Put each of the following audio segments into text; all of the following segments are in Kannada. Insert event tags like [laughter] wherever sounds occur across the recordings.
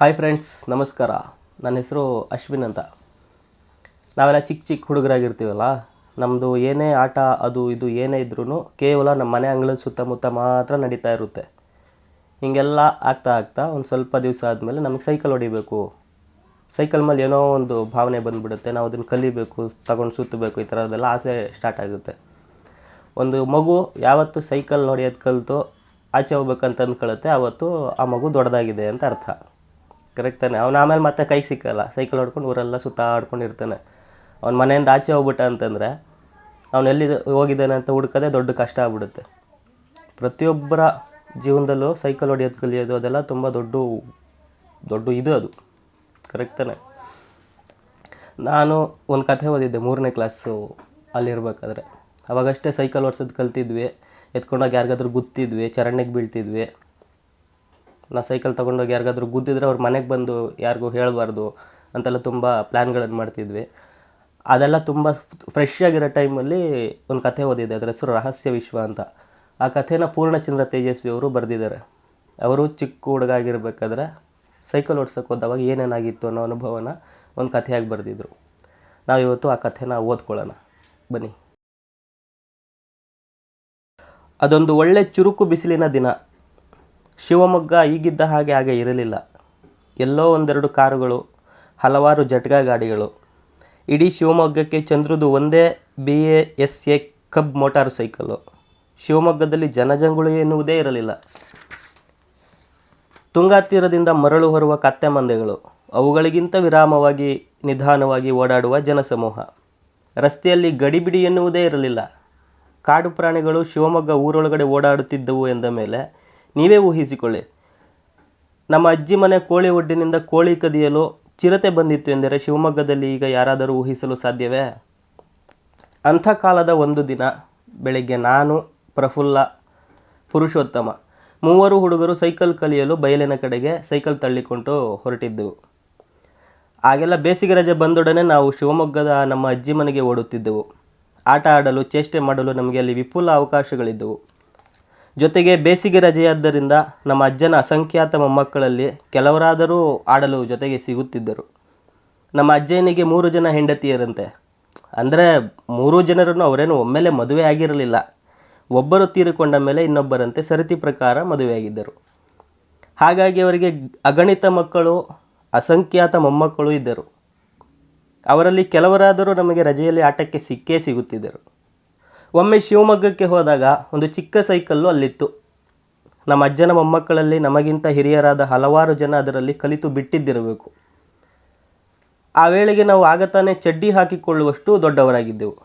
ಹಾಯ್ ಫ್ರೆಂಡ್ಸ್ ನಮಸ್ಕಾರ. ನನ್ನ ಹೆಸರು ಅಶ್ವಿನ್ ಅಂತ. ನಾವೆಲ್ಲ ಚಿಕ್ಕ ಚಿಕ್ಕ ಹುಡುಗರಾಗಿರ್ತೀವಲ್ಲ ನಮ್ಮದು ಏನೇ ಆಟ, ಅದು ಇದು ಏನೇ ಇದ್ರೂ ಕೇವಲ ನಮ್ಮ ಮನೆ ಅಂಗಳದ ಸುತ್ತಮುತ್ತ ಮಾತ್ರ ನಡೀತಾ ಇರುತ್ತೆ. ಹೀಗೆಲ್ಲ ಆಗ್ತಾ ಆಗ್ತಾ ಒಂದು ಸ್ವಲ್ಪ ದಿವಸ ಆದಮೇಲೆ ನಮಗೆ ಸೈಕಲ್ ಹೊಡಿಬೇಕು. ಸೈಕಲ್ ಮೇಲೆ ಏನೋ ಒಂದು ಭಾವನೆ ಬಂದುಬಿಡುತ್ತೆ, ನಾವು ಅದನ್ನು ಕಲಿಬೇಕು, ತಗೊಂಡು ಸುತ್ತಬೇಕು, ಈ ಥರದ್ದೆಲ್ಲ ಆಸೆ ಸ್ಟಾರ್ಟ್ ಆಗುತ್ತೆ. ಒಂದು ಮಗು ಯಾವತ್ತು ಸೈಕಲ್ ಹೊಡೆಯೋದು ಕಲಿತು ಆಚೆ ಹೋಗ್ಬೇಕಂತ ಅಂದ್ಕೊಳ್ಳುತ್ತೆ ಆವತ್ತು ಆ ಮಗು ದೊಡ್ಡದಾಗಿದೆ ಅಂತ ಅರ್ಥ. ಕರೆಕ್ಟ್ ತಾನೆ. ಅವನು ಆಮೇಲೆ ಮತ್ತೆ ಕೈಗೆ ಸಿಕ್ಕಲ್ಲ. ಸೈಕಲ್ ಹೊಡ್ಕೊಂಡು ಊರೆಲ್ಲ ಸುತ್ತಾಡ್ಕೊಂಡು ಇರ್ತಾನೆ. ಅವ್ನ ಮನೆಯಿಂದ ಆಚೆ ಹೋಗ್ಬಿಟ್ಟ ಅಂತಂದರೆ ಅವನು ಹೋಗಿದ್ದಾನೆ ಅಂತ ಹುಡ್ಕೋದೇ ದೊಡ್ಡ ಕಷ್ಟ ಆಗ್ಬಿಡುತ್ತೆ. ಪ್ರತಿಯೊಬ್ಬರ ಜೀವನದಲ್ಲೂ ಸೈಕಲ್ ಹೊಡೆಯೋದು, ಕಲಿಯೋದು ಅದೆಲ್ಲ ತುಂಬ ದೊಡ್ಡ ದೊಡ್ಡ ಇದು ಅದು. ಕರೆಕ್ಟ್ ತಾನೆ. ನಾನು ಒಂದು ಕಥೆ ಓದಿದ್ದೆ ಮೂರನೇ ಕ್ಲಾಸು ಅಲ್ಲಿರ್ಬೇಕಾದ್ರೆ. ಅವಾಗಷ್ಟೇ ಸೈಕಲ್ ಓಡಿಸೋದು ಕಲ್ತಿದ್ವಿ. ಎತ್ಕೊಂಡಾಗ ಯಾರಿಗಾದ್ರೂ ಗುತ್ತಿದ್ವಿ ಚರಂಡಿಗೆ ಬೀಳ್ತಿದ್ವಿ. ನಾ ಸೈಕಲ್ ತೊಗೊಂಡೋಗಿ ಯಾರಿಗಾದ್ರೂ ಗುದ್ದಿದ್ರೆ ಅವ್ರ ಮನೆಗೆ ಬಂದು ಯಾರಿಗೂ ಹೇಳಬಾರ್ದು ಅಂತೆಲ್ಲ ತುಂಬ ಪ್ಲ್ಯಾನ್ಗಳನ್ನು ಮಾಡ್ತಿದ್ವಿ. ಅದೆಲ್ಲ ತುಂಬ ಫ್ರೆಶ್ ಆಗಿರೋ ಟೈಮಲ್ಲಿ ಒಂದು ಕಥೆ ಓದಿದೆ, ಅದರ ಹೆಸರು ರಹಸ್ಯ ವಿಶ್ವ ಅಂತ. ಆ ಕಥೆನ ಪೂರ್ಣಚಂದ್ರ ತೇಜಸ್ವಿ ಅವರು ಬರೆದಿದ್ದಾರೆ. ಅವರು ಚಿಕ್ಕ ಹುಡುಗ ಆಗಿರಬೇಕಾದ್ರೆ ಸೈಕಲ್ ಓಡ್ಸೋಕೆ ಹೋದವಾಗ ಏನೇನಾಗಿತ್ತು ಅನ್ನೋ ಅನುಭವನ ಒಂದು ಕಥೆಯಾಗಿ ಬರೆದಿದ್ರು. ನಾವು ಇವತ್ತು ಆ ಕಥೆನ ಓದ್ಕೊಳ್ಳೋಣ. ಬನ್ನಿ. ಅದೊಂದು ಒಳ್ಳೆ ಚುರುಕು ಬಿಸಿಲಿನ ದಿನ. ಶಿವಮೊಗ್ಗ ಈಗಿದ್ದ ಹಾಗೆ ಹಾಗೆ ಇರಲಿಲ್ಲ. ಎಲ್ಲೋ ಒಂದೆರಡು ಕಾರುಗಳು, ಹಲವಾರು ಜಟ್ಗಾ ಗಾಡಿಗಳು. ಇಡೀ ಶಿವಮೊಗ್ಗಕ್ಕೆ ಚಂದ್ರದು ಒಂದೇ B A S A cub motorcycle. ಶಿವಮೊಗ್ಗದಲ್ಲಿ ಜನಜಂಗುಳಿ ಎನ್ನುವುದೇ ಇರಲಿಲ್ಲ. ತುಂಗಾತೀರದಿಂದ ಮರಳು ಹೊರುವ ಕತ್ತೆ ಮಂದೆಗಳು, ಅವುಗಳಿಗಿಂತ ವಿರಾಮವಾಗಿ, ನಿಧಾನವಾಗಿ ಓಡಾಡುವ ಜನಸಮೂಹ. ರಸ್ತೆಯಲ್ಲಿ ಗಡಿಬಿಡಿ ಎನ್ನುವುದೇ ಇರಲಿಲ್ಲ. ಕಾಡು ಪ್ರಾಣಿಗಳು ಶಿವಮೊಗ್ಗ ಊರೊಳಗಡೆ ಓಡಾಡುತ್ತಿದ್ದವು ಎಂದ ಮೇಲೆ ನೀವೇ ಊಹಿಸಿಕೊಳ್ಳಿ. ನಮ್ಮ ಅಜ್ಜಿ ಮನೆ ಕೋಳಿ ಒಡ್ಡಿನಿಂದ ಕೋಳಿ ಕದಿಯಲು ಚಿರತೆ ಬಂದಿತ್ತು ಎಂದರೆ ಶಿವಮೊಗ್ಗದಲ್ಲಿ ಈಗ ಯಾರಾದರೂ ಊಹಿಸಲು ಸಾಧ್ಯವೇ? ಅಂಥ ಕಾಲದ ಒಂದು ದಿನ, ಬೆಳಗ್ಗೆ ನಾನು, ಪ್ರಫುಲ್ಲ, ಪುರುಷೋತ್ತಮ, ಮೂವರು ಹುಡುಗರು ಸೈಕಲ್ ಕಲಿಯಲು ಬಯಲಿನ ಕಡೆಗೆ ಸೈಕಲ್ ತಳ್ಳಿಕೊಂಡು ಹೊರಟಿದ್ದೆವು ಆಗೆಲ್ಲ ಬೇಸಿಗೆ ರಜೆ ಬಂದೊಡನೆ ನಾವು ಶಿವಮೊಗ್ಗದ ನಮ್ಮ ಅಜ್ಜಿ ಮನೆಗೆ ಓಡುತ್ತಿದ್ದೆವು. ಆಟ ಆಡಲು, ಚೇಷ್ಟೆ ಮಾಡಲು ನಮಗೆ ಅಲ್ಲಿ ವಿಪುಲ ಅವಕಾಶಗಳಿದ್ದವು. ಜೊತೆಗೆ ಬೇಸಿಗೆ ರಜೆಯಾದ್ದರಿಂದ ನಮ್ಮ ಅಜ್ಜನ ಅಸಂಖ್ಯಾತ ಮೊಮ್ಮಕ್ಕಳಲ್ಲಿ ಕೆಲವರಾದರೂ ಆಡಲು ಜೊತೆಗೆ ಸಿಗುತ್ತಿದ್ದರು. ನಮ್ಮ ಅಜ್ಜನಿಗೆ ಮೂರು ಜನ ಹೆಂಡತಿಯರಂತೆ. ಅಂದರೆ ಮೂರು ಜನರನ್ನು ಅವರೇನು ಒಮ್ಮೆಲೆ ಮದುವೆ ಆಗಿರಲಿಲ್ಲ. ಒಬ್ಬರು ತೀರಿಕೊಂಡ ಮೇಲೆ ಇನ್ನೊಬ್ಬರಂತೆ ಸರತಿ ಪ್ರಕಾರ ಮದುವೆಯಾಗಿದ್ದರು. ಹಾಗಾಗಿ ಅವರಿಗೆ ಅಗಣಿತ ಮಕ್ಕಳು, ಅಸಂಖ್ಯಾತ ಮೊಮ್ಮಕ್ಕಳು ಇದ್ದರು. ಅವರಲ್ಲಿ ಕೆಲವರಾದರೂ ನಮಗೆ ರಜೆಯಲ್ಲಿ ಆಟಕ್ಕೆ ಸಿಕ್ಕೇ ಸಿಗುತ್ತಿದ್ದರು. ಒಮ್ಮೆ ಶಿವಮೊಗ್ಗಕ್ಕೆ ಹೋದಾಗ ಒಂದು ಚಿಕ್ಕ ಸೈಕಲ್ಲು ಅಲ್ಲಿತ್ತು. ನಮ್ಮ ಅಜ್ಜನ ಮೊಮ್ಮಕ್ಕಳಲ್ಲಿ ನಮಗಿಂತ ಹಿರಿಯರಾದ ಹಲವಾರು ಜನ ಅದರಲ್ಲಿ ಕಲಿತು ಬಿಟ್ಟಿದ್ದಿರಬೇಕು. ಆ ವೇಳೆಗೆ ನಾವು ಆಗತಾನೆ ಚಡ್ಡಿ ಹಾಕಿಕೊಳ್ಳುವಷ್ಟು ದೊಡ್ಡವರಾಗಿದ್ದೆವು.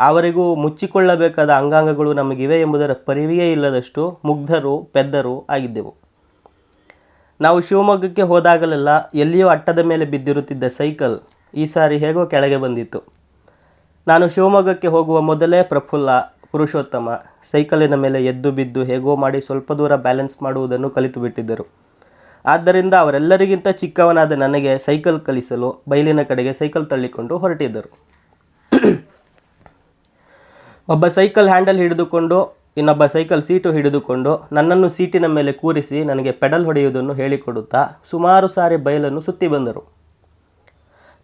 ಅವರಿಗೂ ಮುಚ್ಚಿಕೊಳ್ಳಬೇಕಾದ ಅಂಗಾಂಗಗಳು ನಮಗಿವೆ ಎಂಬುದರ ಪರಿವೆಯೇ ಇಲ್ಲದಷ್ಟು ಮುಗ್ಧರು, ಪೆದ್ದರು ಆಗಿದ್ದೆವು. ನಾವು ಶಿವಮೊಗ್ಗಕ್ಕೆ ಹೋದಾಗಲೆಲ್ಲ ಎಲ್ಲಿಯೋ ಅಟ್ಟದ ಮೇಲೆ ಬಿದ್ದಿರುತ್ತಿದ್ದ ಸೈಕಲ್ ಈ ಸಾರಿ ಹೇಗೋ ಕೆಳಗೆ ಬಂದಿತ್ತು. ನಾನು ಶಿವಮೊಗ್ಗಕ್ಕೆ ಹೋಗುವ ಮೊದಲೇ ಪ್ರಫುಲ್ಲ ಪುರುಷೋತ್ತಮ. ಸೈಕಲಿನ ಮೇಲೆ ಎದ್ದು ಬಿದ್ದು ಹೇಗೋ ಮಾಡಿ ಸ್ವಲ್ಪ ದೂರ ಬ್ಯಾಲೆನ್ಸ್ ಮಾಡುವುದನ್ನು ಕಲಿತು ಬಿಟ್ಟಿದ್ದರು ಆದ್ದರಿಂದ ಅವರೆಲ್ಲರಿಗಿಂತ ಚಿಕ್ಕವನಾದ ನನಗೆ ಸೈಕಲ್ ಕಲಿಸಲು ಬಯಲಿನ ಕಡೆಗೆ ಸೈಕಲ್ ತಳ್ಳಿಕೊಂಡು ಹೊರಟಿದ್ದರು. ಒಬ್ಬ ಸೈಕಲ್ ಹ್ಯಾಂಡಲ್ ಹಿಡಿದುಕೊಂಡು, ಇನ್ನೊಬ್ಬ ಸೈಕಲ್ ಸೀಟು ಹಿಡಿದುಕೊಂಡು ನನ್ನನ್ನು ಸೀಟಿನ ಮೇಲೆ ಕೂರಿಸಿ ನನಗೆ ಪೆಡಲ್ ಹೊಡೆಯುವುದನ್ನು ಹೇಳಿಕೊಡುತ್ತಾ ಸುಮಾರು ಸಾರಿ ಬಯಲನ್ನು ಸುತ್ತಿ ಬಂದರು.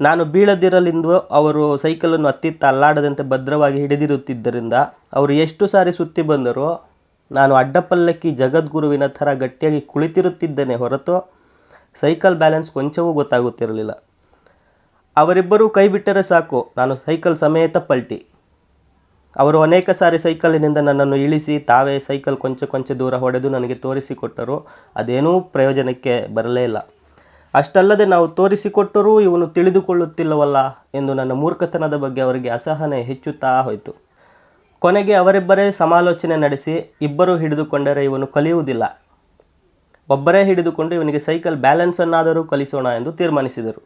ನಾನು ಬೀಳದಿರಲಿಂದು ಅವರು ಸೈಕಲನ್ನು ಅತ್ತಿತ್ತ ಅಲ್ಲಾಡದಂತೆ ಭದ್ರವಾಗಿ ಹಿಡಿದಿರುತ್ತಿದ್ದರಿಂದ ಅವರು ಎಷ್ಟು ಸಾರಿ ಸುತ್ತಿ ಬಂದರೂ ನಾನು ಅಡ್ಡಪಲ್ಲಕ್ಕಿ ಜಗದ್ಗುರುವಿನ ಥರ ಗಟ್ಟಿಯಾಗಿ ಕುಳಿತಿರುತ್ತಿದ್ದೇನೆ ಹೊರತು ಸೈಕಲ್ ಬ್ಯಾಲೆನ್ಸ್ ಕೊಂಚವೂ ಗೊತ್ತಾಗುತ್ತಿರಲಿಲ್ಲ. ಅವರಿಬ್ಬರೂ ಕೈ ಬಿಟ್ಟರೆ ಸಾಕು, ನಾನು ಸೈಕಲ್ ಸಮೇತ ಪಲ್ಟಿ. ಅವರು ಅನೇಕ ಸಾರಿ ಸೈಕಲಿನಿಂದ ನನ್ನನ್ನು ಇಳಿಸಿ ತಾವೇ ಸೈಕಲ್ ಕೊಂಚ ಕೊಂಚ ದೂರ ಹೊಡೆದು ನನಗೆ ತೋರಿಸಿಕೊಟ್ಟರು, ಅದೇನೂ ಪ್ರಯೋಜನಕ್ಕೆ ಬರಲೇ ಇಲ್ಲ. ಅಷ್ಟಲ್ಲದೆ ನಾವು ತೋರಿಸಿಕೊಟ್ಟರೂ ಇವನು ತಿಳಿದುಕೊಳ್ಳುತ್ತಿಲ್ಲವಲ್ಲ ಎಂದು ನನ್ನ ಮೂರ್ಖತನದ ಬಗ್ಗೆ ಅವರಿಗೆ ಅಸಹನೆ ಹೆಚ್ಚುತ್ತಾ ಹೋಯಿತು. ಕೊನೆಗೆ ಅವರಿಬ್ಬರೇ ಸಮಾಲೋಚನೆ ನಡೆಸಿ ಇಬ್ಬರು ಹಿಡಿದುಕೊಂಡರೆ ಇವನು ಕಲಿಯುವುದಿಲ್ಲ. ಒಬ್ಬರೇ ಹಿಡಿದುಕೊಂಡು ಇವನಿಗೆ ಸೈಕಲ್ ಬ್ಯಾಲೆನ್ಸನ್ನಾದರೂ ಕಲಿಸೋಣ ಎಂದು ತೀರ್ಮಾನಿಸಿದರು.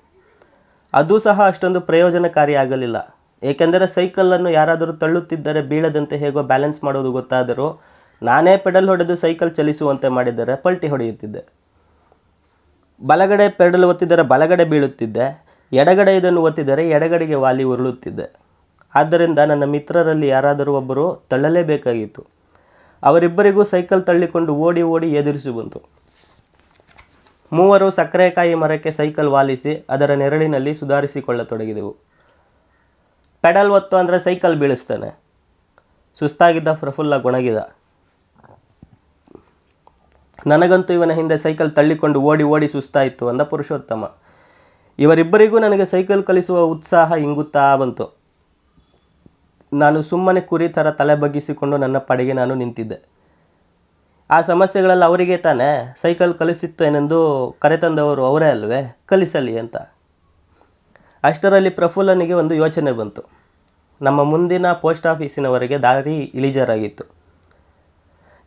ಅದು ಸಹ ಅಷ್ಟೊಂದು ಪ್ರಯೋಜನಕಾರಿಯಾಗಲಿಲ್ಲ. ಏಕೆಂದರೆ ಸೈಕಲನ್ನು ಯಾರಾದರೂ ತಳ್ಳುತ್ತಿದ್ದರೆ ಬೀಳದಂತೆ ಹೇಗೋ ಬ್ಯಾಲೆನ್ಸ್ ಮಾಡೋದು ಗೊತ್ತಾದರೂ ನಾನೇ ಪೆಡಲ್ ಹೊಡೆದು ಸೈಕಲ್ ಚಲಿಸುವಂತೆ ಮಾಡಿದರೆ ಪಲ್ಟಿ ಹೊಡೆಯುತ್ತಿದ್ದೆ. ಬಲಗಡೆ ಪೆಡಲ್ ಒತ್ತಿದರೆ ಬಲಗಡೆ ಬೀಳುತ್ತಿದ್ದೆ, ಎಡಗಡೆ ಇದನ್ನು ಒತ್ತಿದರೆ ಎಡಗಡೆಗೆ ವಾಲಿ ಉರುಳುತ್ತಿದ್ದೆ. ಆದ್ದರಿಂದ ನನ್ನ ಮಿತ್ರರಲ್ಲಿ ಯಾರಾದರೂ ಒಬ್ಬರು ತಳ್ಳಲೇಬೇಕಾಗಿತ್ತು. ಅವರಿಬ್ಬರಿಗೂ ಸೈಕಲ್ ತಳ್ಳಿಕೊಂಡು ಓಡಿ ಓಡಿ ಎದುರಿಸಿ ಬಂತು. ಮೂವರು ಸಕ್ಕರೆಕಾಯಿ ಮರಕ್ಕೆ ಸೈಕಲ್ ವಾಲಿಸಿ ಅದರ ನೆರಳಿನಲ್ಲಿ ಸುಧಾರಿಸಿಕೊಳ್ಳತೊಡಗಿದೆವು. ಪೆಡಲ್ ಒತ್ತು ಅಂದರೆ ಸೈಕಲ್ ಬೀಳಿಸ್ತಾನೆ. ಸುಸ್ತಾಗಿದ್ದ ಪ್ರಫುಲ್ಲ ಗೊಣಗಿದ. ನನಗಂತೂ ಇವನ ಹಿಂದೆ ಸೈಕಲ್ ತಳ್ಳಿಕೊಂಡು ಓಡಿ ಓಡಿ ಸುಸ್ತಾಯಿತು ಅಂದ ಪುರುಷೋತ್ತಮ. ಇವರಿಬ್ಬರಿಗೂ ನನಗೆ ಸೈಕಲ್ ಕಲಿಸುವ ಉತ್ಸಾಹ ಇಂಗುತ್ತಾ ಬಂತು. ನಾನು ಸುಮ್ಮನೆ ಕುರಿ ಥರ ತಲೆ ಬಗ್ಗಿಸಿಕೊಂಡು ನನ್ನ ಪಡೆಗೆ ನಾನು ನಿಂತಿದ್ದೆ. ಆ ಸಮಸ್ಯೆಗಳೆಲ್ಲ ಅವರಿಗೆ ತಾನೇ? ಸೈಕಲ್ ಕಲಿಸುತ್ತೇನೆಂದು ಕರೆತಂದವರು ಅವರೇ ಅಲ್ವೇ? ಕಲಿಸಲಿ ಅಂತ. ಅಷ್ಟರಲ್ಲಿ ಪ್ರಫುಲ್ಲನಿಗೆ ಒಂದು ಯೋಚನೆ ಬಂತು. ನಮ್ಮ ಮುಂದಿನ ಪೋಸ್ಟ್ ಆಫೀಸಿನವರೆಗೆ ದಾರಿ ಇಳಿಜಾರಾಗಿತ್ತು.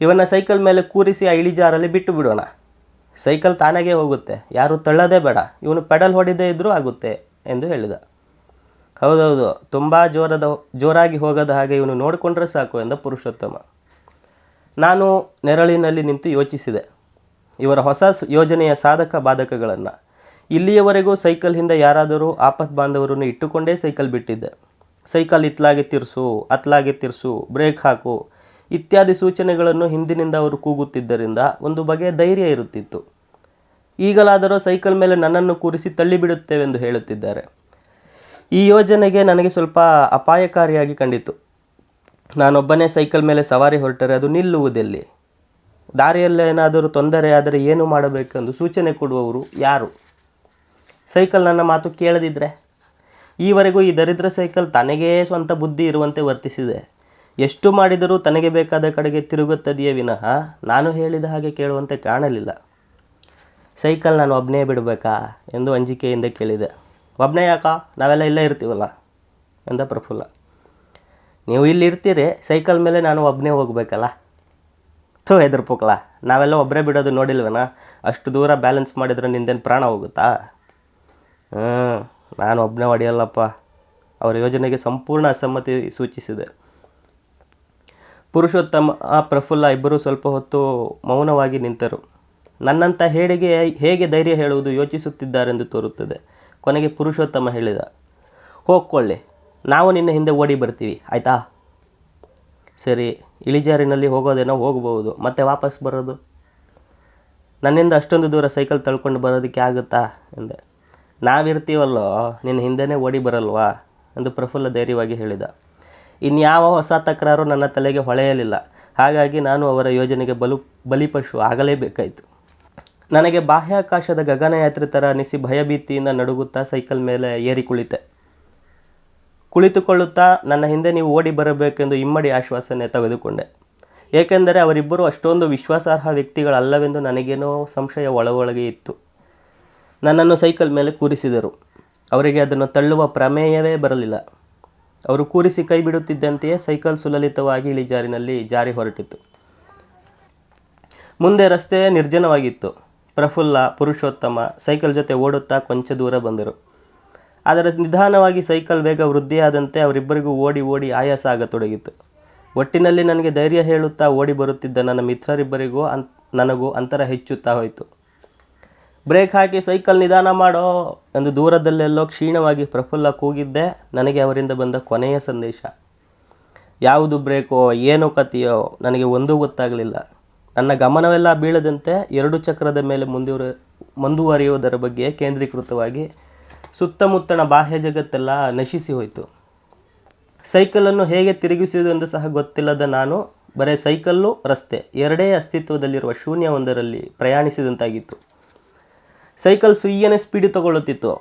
ಇವನ ಸೈಕಲ್ ಮೇಲೆ ಕೂರಿಸಿ ಆ ಇಳಿಜಾರಲ್ಲಿ ಬಿಟ್ಟು ಬಿಡೋಣ. ಸೈಕಲ್ ತಾನಾಗೇ ಹೋಗುತ್ತೆ. ಯಾರು ತಳ್ಳೋದೇ ಬೇಡ. ಇವನು ಪೆಡಲ್ ಹೊಡಿದೇ ಇದ್ದರೂ ಆಗುತ್ತೆ ಎಂದು ಹೇಳಿದ. ಹೌದೌದು, ತುಂಬ ಜೋರದ ಜೋರಾಗಿ ಹೋಗದ ಹಾಗೆ ಇವನು ನೋಡಿಕೊಂಡ್ರೆ ಸಾಕು ಎಂದ ಪುರುಷೋತ್ತಮ. ನಾನು ನೆರಳಿನಲ್ಲಿ ನಿಂತು ಯೋಚಿಸಿದೆ. ಇವರ ಹೊಸ ಯೋಜನೆಯ ಸಾಧಕ ಬಾಧಕಗಳನ್ನು. ಇಲ್ಲಿಯವರೆಗೂ ಸೈಕಲ್ ಹಿಂದೆ ಯಾರಾದರೂ ಆಪತ್ ಬಾಂಧವರನ್ನು ಇಟ್ಟುಕೊಂಡೇ ಸೈಕಲ್ ಬಿಟ್ಟಿದ್ದೆ. ಸೈಕಲ್ ಇತ್ಲಾಗಿ ತಿರ್ಸು, ಅತ್ಲಾಗಿ ತಿರ್ಸು, ಬ್ರೇಕ್ ಹಾಕು ಇತ್ಯಾದಿ ಸೂಚನೆಗಳನ್ನು ಹಿಂದಿನಿಂದ ಅವರು ಕೂಗುತ್ತಿದ್ದರಿಂದ ಒಂದು ಬಗೆಯ ಧೈರ್ಯ ಇರುತ್ತಿತ್ತು. ಈಗಲಾದರೂ ಸೈಕಲ್ ಮೇಲೆ ನನ್ನನ್ನು ಕೂರಿಸಿ ತಳ್ಳಿಬಿಡುತ್ತೇವೆಂದು ಹೇಳುತ್ತಿದ್ದಾರೆ. ಈ ಯೋಜನೆಗೆ ನನಗೆ ಸ್ವಲ್ಪ ಅಪಾಯಕಾರಿಯಾಗಿ ಕಂಡಿತು. ನಾನೊಬ್ಬನೇ ಸೈಕಲ್ ಮೇಲೆ ಸವಾರಿ ಹೊರಟರೆ ಅದು ನಿಲ್ಲುವುದೆಲ್ಲಿ? ದಾರಿಯಲ್ಲೇನಾದರೂ ತೊಂದರೆ ಆದರೆ ಏನು ಮಾಡಬೇಕೆಂದು ಸೂಚನೆ ಕೊಡುವವರು ಯಾರು? ಸೈಕಲ್ ನನ್ನ ಮಾತು ಕೇಳದಿದ್ದರೆ ಈವರೆಗೂ ಈ ದರಿದ್ರ ಸೈಕಲ್ ತನಗೇ ಸ್ವಂತ ಬುದ್ಧಿ ಇರುವಂತೆ ವರ್ತಿಸಿದೆ. ಎಷ್ಟು ಮಾಡಿದರೂ ತನಗೆ ಬೇಕಾದ ಕಡೆಗೆ ತಿರುಗುತ್ತದೆಯೇ ವಿನಃ ನಾನು ಹೇಳಿದ ಹಾಗೆ ಕೇಳುವಂತೆ ಕಾಣಲಿಲ್ಲ. ಸೈಕಲ್ ನಾನು ಒಬ್ಬನೇ ಬಿಡಬೇಕಾ ಎಂದು ಅಂಜಿಕೆಯಿಂದ ಕೇಳಿದೆ. ಒಬ್ಬನೇ ಯಾಕ? ನಾವೆಲ್ಲ ಇಲ್ಲೇ ಇರ್ತೀವಲ್ಲ ಎಂದ ಪ್ರಫುಲ್ಲ. ನೀವು ಇಲ್ಲಿ ಇರ್ತೀರಿ, ಸೈಕಲ್ ಮೇಲೆ ನಾನು ಒಬ್ಬನೇ ಹೋಗ್ಬೇಕಲ್ಲ? ಥೋ ಹೆದರ್ಪೋಕಲ್ಲ ನಾವೆಲ್ಲ ಒಬ್ಬರೇ ಬಿಡೋದು ನೋಡಿಲ್ವೇನ? ಅಷ್ಟು ದೂರ ಬ್ಯಾಲೆನ್ಸ್ ಮಾಡಿದರೆ ನಿಂದೇನು ಪ್ರಾಣ ಹೋಗುತ್ತಾ? ಹ್ಞೂ ನಾನು ಒಬ್ಬನೇ ಹೊಡೆಯಲ್ಲಪ್ಪ. ಅವರ ಯೋಜನೆಗೆ ಸಂಪೂರ್ಣ ಅಸಮ್ಮತಿ ಸೂಚಿಸಿದೆ. ಪುರುಷೋತ್ತಮ, ಆ ಪ್ರಫುಲ್ಲ ಇಬ್ಬರು ಸ್ವಲ್ಪ ಹೊತ್ತು ಮೌನವಾಗಿ ನಿಂತರು. ನನ್ನಂಥ ಹೇಳಿಗೆ ಹೇಗೆ ಧೈರ್ಯ ಹೇಳುವುದು ಯೋಚಿಸುತ್ತಿದ್ದಾರೆಂದು ತೋರುತ್ತದೆ. ಕೊನೆಗೆ ಪುರುಷೋತ್ತಮ ಹೇಳಿದ, ಹೋಗ್ಕೊಳ್ಳಿ, ನಾವು ನಿನ್ನ ಹಿಂದೆ ಓಡಿ ಬರ್ತೀವಿ, ಆಯಿತಾ? ಸರಿ, ಇಳಿಜಾರಿನಲ್ಲಿ ಹೋಗೋದೇನೋ ಹೋಗಬಹುದು, ಮತ್ತೆ ವಾಪಸ್ ಬರೋದು? ನನ್ನಿಂದ ಅಷ್ಟೊಂದು ದೂರ ಸೈಕಲ್ ತಳ್ಕೊಂಡು ಬರೋದಕ್ಕೆ ಆಗುತ್ತಾ? ಎಂದೆ. ನಾವಿರ್ತೀವಲ್ಲೋ, ನಿನ್ನ ಹಿಂದೆನೇ ಓಡಿ ಬರಲ್ವಾ? ಎಂದು ಪ್ರಫುಲ್ಲ ಧೈರ್ಯವಾಗಿ ಹೇಳಿದ. ಇನ್ಯಾವ ಹೊಸ ತಕರಾರು ನನ್ನ ತಲೆಗೆ ಹೊಳೆಯಲಿಲ್ಲ. ಹಾಗಾಗಿ ನಾನು ಅವರ ಯೋಜನೆಗೆ ಬಲು ಬಲಿಪಶು ಆಗಲೇಬೇಕಾಯಿತು. ನನಗೆ ಬಾಹ್ಯಾಕಾಶದ ಗಗನಯಾತ್ರೆ ಥರ ಅನಿಸಿ ಭಯಭೀತಿಯಿಂದ ನಡುಗುತ್ತಾ ಸೈಕಲ್ ಮೇಲೆ ಏರಿ ಕುಳಿತೆ. ಕುಳಿತುಕೊಳ್ಳುತ್ತಾ ನನ್ನ ಹಿಂದೆ ನೀವು ಓಡಿ ಬರಬೇಕೆಂದು ಇಮ್ಮಡಿ ಆಶ್ವಾಸನೆ ತೆಗೆದುಕೊಂಡೆ. ಏಕೆಂದರೆ ಅವರಿಬ್ಬರು ಅಷ್ಟೊಂದು ವಿಶ್ವಾಸಾರ್ಹ ವ್ಯಕ್ತಿಗಳಲ್ಲವೆಂದು ನನಗೇನೋ ಸಂಶಯ ಒಳಗೊಳಗೆ ಇತ್ತು. ನನ್ನನ್ನು ಸೈಕಲ್ ಮೇಲೆ ಕೂರಿಸಿದರು. ಅವರಿಗೆ ಅದನ್ನು ತಳ್ಳುವ ಪ್ರಮೇಯವೇ ಬರಲಿಲ್ಲ. ಅವರು ಕೂರಿಸಿ ಕೈ ಬಿಡುತ್ತಿದ್ದಂತೆಯೇ ಸೈಕಲ್ ಸುಲಲಿತವಾಗಿ ಇಳಿಜಾರಿನಲ್ಲಿ ಜಾರಿ ಹೊರಟಿತು ಮುಂದೆ ರಸ್ತೆ ನಿರ್ಜನವಾಗಿತ್ತು. ಪ್ರಫುಲ್ಲ, ಪುರುಷೋತ್ತಮ ಸೈಕಲ್ ಜೊತೆ ಓಡುತ್ತಾ ಕೊಂಚ ದೂರ ಬಂದರು. ಆದರೆ ನಿಧಾನವಾಗಿ ಸೈಕಲ್ ವೇಗ ವೃದ್ಧಿಯಾದಂತೆ ಅವರಿಬ್ಬರಿಗೂ ಓಡಿ ಓಡಿ ಆಯಾಸ ಆಗತೊಡಗಿತ್ತು ಒಟ್ಟಿನಲ್ಲಿ ನನಗೆ ಧೈರ್ಯ ಹೇಳುತ್ತಾ ಓಡಿ ಬರುತ್ತಿದ್ದ ನನ್ನ ಮಿತ್ರರಿಬ್ಬರಿಗೂ ಅನ್ ನನಗೂ ಅಂತರ ಹೆಚ್ಚುತ್ತಾ ಹೋಯಿತು. ಬ್ರೇಕ್ ಹಾಕಿ ಸೈಕಲ್ ನಿಧಾನ ಮಾಡೋ ಎಂದು ದೂರದಲ್ಲೆಲ್ಲೋ ಕ್ಷೀಣವಾಗಿ ಪ್ರಫುಲ್ಲ ಕೂಗಿದ್ದೆ. ನನಗೆ ಅವರಿಂದ ಬಂದ ಕೊನೆಯ ಸಂದೇಶ. ಯಾವುದು ಬ್ರೇಕೋ, ಏನು ಕತಿಯೋ ನನಗೆ ಒಂದೂ ಗೊತ್ತಾಗಲಿಲ್ಲ. ನನ್ನ ಗಮನವೆಲ್ಲ ಬೀಳದಂತೆ ಎರಡು ಚಕ್ರದ ಮೇಲೆ ಮುಂದುವರೆ, ಮುಂದುವರಿಯುವುದರ ಬಗ್ಗೆ ಕೇಂದ್ರೀಕೃತವಾಗಿ ಸುತ್ತಮುತ್ತಣ ಬಾಹ್ಯ ಜಗತ್ತೆಲ್ಲ ನಶಿಸಿ ಹೋಯಿತು. ಸೈಕಲನ್ನು ಹೇಗೆ ತಿರುಗಿಸುವುದು ಎಂದು ಸಹ ಗೊತ್ತಿಲ್ಲದ ನಾನು, ಬರೀ ಸೈಕಲ್ಲು ರಸ್ತೆ, ಎರಡೇ ಅಸ್ತಿತ್ವದಲ್ಲಿರುವ ಶೂನ್ಯವೊಂದರಲ್ಲಿ ಪ್ರಯಾಣಿಸಿದಂತಾಗಿತ್ತು. ಸೈಕಲ್ ಸುಯ್ಯನೆ ಸ್ಪೀಡ್ ತಗೊಳ್ಳುತ್ತಿತ್ತು.